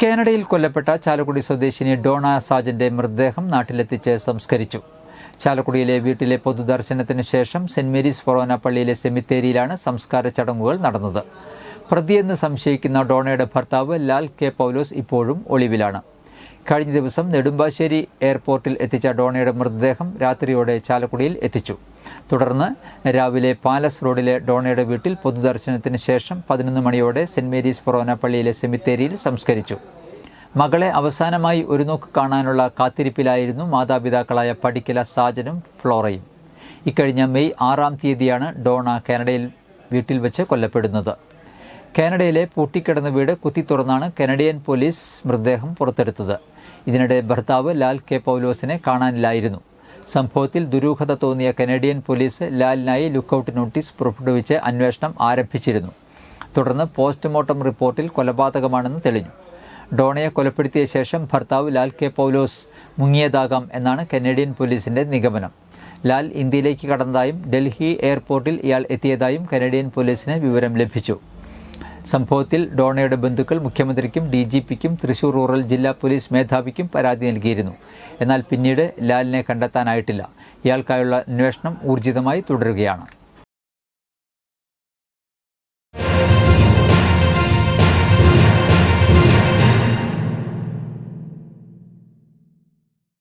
കാനഡയിൽ കൊല്ലപ്പെട്ട ചാലക്കുടി സ്വദേശിനി ഡോണ സാജന്റെ മൃതദേഹം നാട്ടിലെത്തിച്ച് സംസ്കരിച്ചു. ചാലക്കുടിയിലെ വീട്ടിലെ പൊതുദർശനത്തിന് ശേഷം സെന്റ് മേരീസ് ഫൊറോന പള്ളിയിലെ സെമിത്തേരിയിലാണ് സംസ്കാര ചടങ്ങുകൾ നടന്നത്. പ്രതിയെന്ന് സംശയിക്കുന്ന ഡോണയുടെ ഭർത്താവ് ലാൽ കെ പൗലോസ് ഇപ്പോഴും ഒളിവിലാണ്. കഴിഞ്ഞ ദിവസം നെടുമ്പാശ്ശേരി എയർപോർട്ടിൽ എത്തിച്ച ഡോണയുടെ മൃതദേഹം രാത്രിയോടെ ചാലക്കുടിയിൽ എത്തിച്ചു. തുടർന്ന് രാവിലെ പാലസ് റോഡിലെ ഡോണയുടെ വീട്ടിൽ പൊതുദർശനത്തിന് ശേഷം പതിനൊന്ന് മണിയോടെ സെന്റ് മേരീസ് ഫൊറോന പള്ളിയിലെ സെമിത്തേരിയിൽ സംസ്കരിച്ചു. മകളെ അവസാനമായി ഒരു നോക്ക് കാണാനുള്ള കാത്തിരിപ്പിലായിരുന്നു മാതാപിതാക്കളായ പടിക്കല സാജനും ഫ്ലോറയും. ഇക്കഴിഞ്ഞ മെയ് ആറാം തീയതിയാണ് ഡോണ കാനഡയിൽ വീട്ടിൽ വെച്ച് കൊല്ലപ്പെടുന്നത്. കാനഡയിലെ പൂട്ടിക്കിടന്ന വീട് കുത്തി തുറന്നാണ് കനഡിയൻ പോലീസ് മൃതദേഹം പുറത്തെടുത്തത്. ഇതിനിടെ ഭർത്താവ് ലാൽ കെ പൗലോസിനെ കാണാനില്ലായിരുന്നു. സംഭവത്തിൽ ദുരൂഹത തോന്നിയ കനേഡിയൻ പോലീസ് ലാലിനായി ലുക്കൌട്ട് നോട്ടീസ് പുറപ്പെടുവിച്ച് അന്വേഷണം ആരംഭിച്ചിരുന്നു. തുടർന്ന് പോസ്റ്റ്മോർട്ടം റിപ്പോർട്ടിൽ കൊലപാതകമാണെന്ന് തെളിഞ്ഞു. ഡോണയെ കൊലപ്പെടുത്തിയ ശേഷം ഭർത്താവ് ലാൽ കെ പൗലോസ് മുങ്ങിയതാകാം എന്നാണ് കനേഡിയൻ പോലീസിന്റെ നിഗമനം. ലാൽ ഇന്ത്യയിലേക്ക് കടന്നതായും ഡൽഹി എയർപോർട്ടിൽ ഇയാൾ എത്തിയതായും കനേഡിയൻ പോലീസിന് വിവരം ലഭിച്ചു. സംഭവത്തിൽ ഡോണയുടെ ബന്ധുക്കൾ മുഖ്യമന്ത്രിക്കും ഡി ജി പിക്കും തൃശൂർ റൂറൽ ജില്ലാ പോലീസ് മേധാവിക്കും പരാതി നൽകിയിരുന്നു. എന്നാൽ പിന്നീട് ലാലിനെ കണ്ടെത്താനായിട്ടില്ല. ഇയാൾക്കായുള്ള അന്വേഷണം ഊർജിതമായി തുടരുകയാണ്.